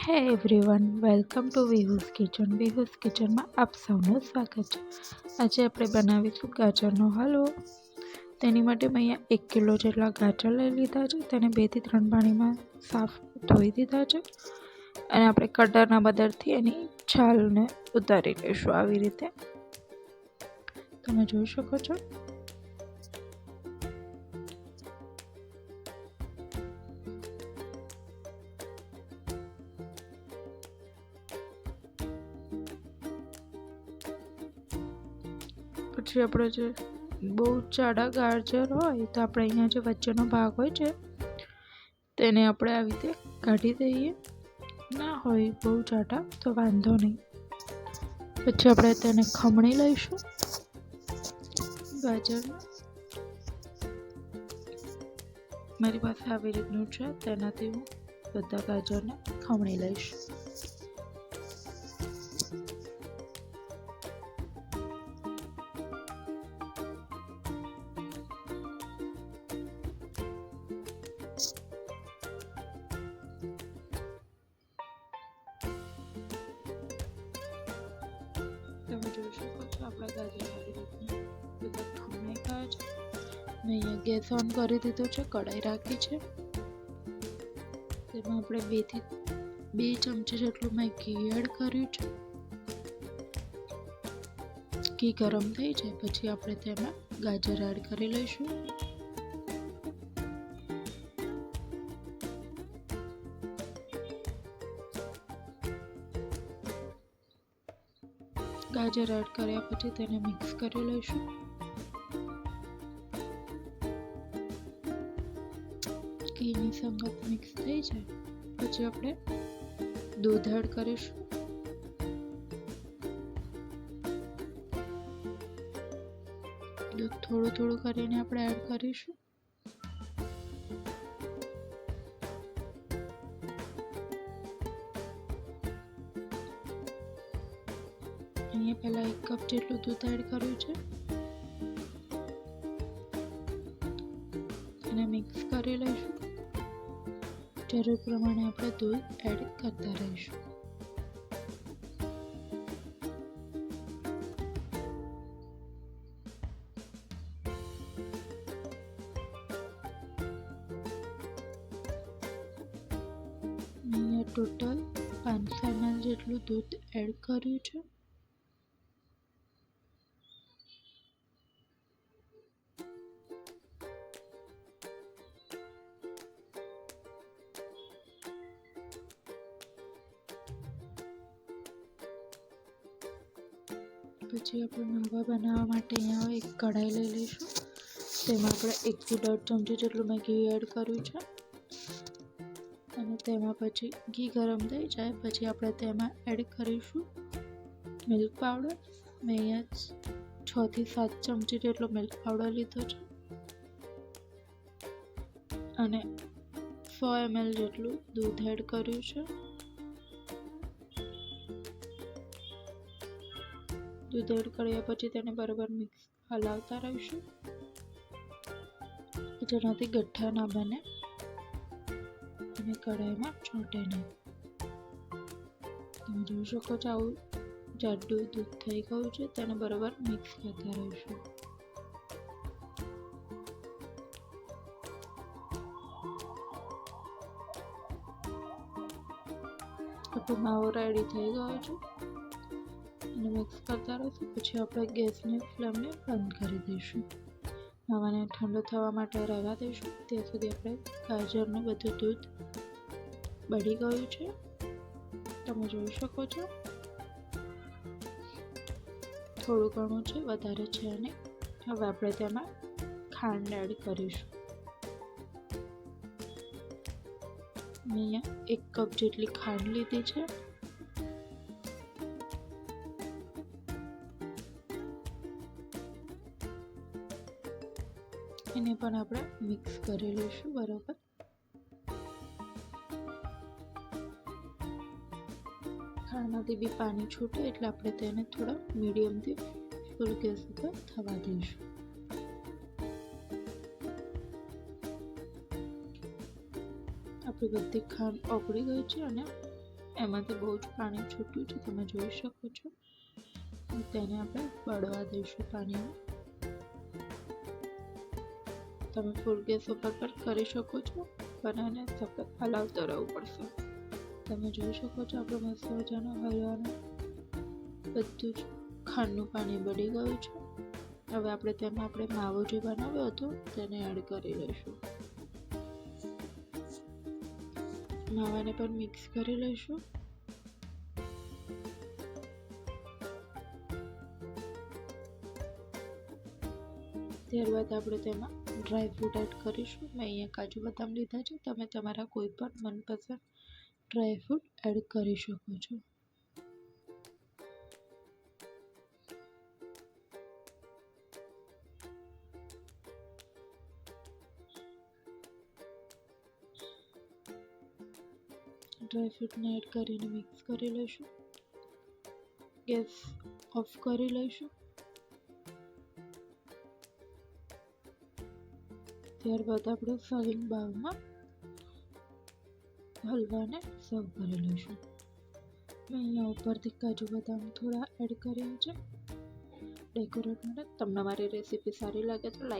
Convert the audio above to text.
Hey everyone, welcome to Vihu's kitchen. Vihu's કિચનમાં આપ સૌનું સ્વાગત છે. આજે આપણે બનાવીશું ગાજરનો હલવો. તેની માટે મેં અહીંયા એક કિલો જેટલા ગાજર લઈ લીધા છે. તેને બેથી ત્રણ પાણીમાં સાફ ધોઈ દીધા છે. અને આપણે કટરના મદદથી એની છાલને ઉતારી લઈશું આવી રીતે. તમે જોઈ શકો છો. પછી આપણે જે બહુ જાડા ગાજર હોય તો આપણે અહીંયા જે વચ્ચેનો ભાગ હોય છે, તેને આપણે આવી રીતે કાઢી દઈએ. ના હોય બહુ જાડા તો વાંધો નહીં. પછી આપણે તેને ખમણી લઈશું. ગાજર મારી પાસે આવી રીતનું છે, તેનાથી હું બધા ગાજરને ખમણી લઈશ. મેં ગેસ ઓન કરી દીધો છે, કઢાઈ રાખી છે. તેમાં આપણે બેથી બે ચમચી જેટલું મેં ઘી એડ કર્યું છે. ઘી ગરમ થઈ જાય, પછી આપણે તેમાં ગાજર એડ કરી લઈશું. ગાજર એડ કર્યા પછી તેને મિક્સ કરી લઈશું. ઘીની સંગત મિક્સ થઈ જાય, પછી આપણે દૂધ એડ કરીશું. દૂધ થોડું થોડું કરીને આપણે એડ કરીશું. અહીંયા પહેલા એક કપ જેટલું દૂધ એડ કર્યું છે. અને મિક્સ કરી લઈશું. જરૂર પ્રમાણે આપણે દૂધ એડ કરતા રહીશું. અહીંયા ટોટલ પાંચસો એમએલ જેટલું દૂધ એડ કર્યું છે. પછી આપણે માવા બનાવવા માટે અહીંયા એક કઢાઈ લઈ લઈશું. તેમાં આપણે એકથી દોઢ ચમચી જેટલું મેં ઘી એડ કર્યું છે. અને તેમાં પછી ઘી ગરમ થઈ જાય, પછી આપણે તેમાં એડ કરીશું મિલ્ક પાવડર. મેં અહીંયા છથી સાત ચમચી જેટલો મિલ્ક પાવડર લીધો છે. અને સો એમએલ જેટલું દૂધ એડ કર્યું છે. દૂધ એડ કર્યા પછી તેને બરાબર મિક્સ હલાવતા રહીશું. જેનાથી ગઠ્ઠા ના બને. અને કઢાઈમાં છોટે નહીં. તમે જોઈ શકો છો આવું જાડું દૂધ થઈ ગયું છે. તેને બરાબર મિક્સ કરતા રહીશું. આપણો માવો રેડી થઈ ગયો છે. મિક્સ કરતા રહીશું, પછી આપણે ગેસની ફ્લેમને બંધ કરી દઈશું. હવાને ઠંડો થવા માટે રહેવા દઈશું. ત્યાં સુધી આપણે ગાજરનું બધું દૂધ બળી ગયું છે. તમે જોઈ શકો છો. થોડું ઘણું છે, વધારે છે અને હવે આપણે તેમાં ખાંડ એડ કરીશું. અહીંયા એક કપ જેટલી ખાંડ લીધી છે. એને પણ આપણે મિક્સ કરી લઈશું, બરાબર? ખાંડમાંથી બી પાણી છૂટે એટલે આપણે તેને થોડા મીડિયમથી ફૂલ ગેસ ઉપર થવા દઈશું. આપણી બધી ખાંડ ઓગળી ગઈ છે અને એમાંથી બહુ જ પાણી છૂટ્યું છે, તમે જોઈ શકો છો. તેને આપણે બળવા દઈશું પાણીમાં. તમે ફૂલ ગેસ ઉપર પણ કરી શકો છો પણ આને સતત હલાવતો રહેવું પડશે. તમે જોઈ શકો છો આપણો મસ્ત મજાનો હલવાનો બધું જ ખાંડનું પાણી બળી ગયું છે. હવે આપણે તેમાં આપણે માવો જે બનાવ્યો હતો તેને એડ કરી લઈશું. માવાને પણ મિક્સ કરી લઈશું. ત્યારબાદ આપણે તેમાં ડ્રાય ફ્રૂટ એડ કરીશું. મેં અહીંયા કાજુ બદામ લીધા છે. તમે તમારા કોઈ પણ મનપસંદ ડ્રાય ફ્રૂટ એડ કરી શકો છો. ડ્રાય ફ્રૂટને એડ કરીને મિક્સ કરી લઈશું. ગેસ ઓફ કરી લઈશું. ત્યારબાદ આપણે સર્વિંગ બાઉલમાં હલવાને સર્વ કરી લઈશું. મેં અહીંયા ઉપરથી કાજુ બદામ થોડા એડ કર્યા છે. ડેકોરેટ માટે તમને મારી રેસીપી સારી લાગે તો લાઈક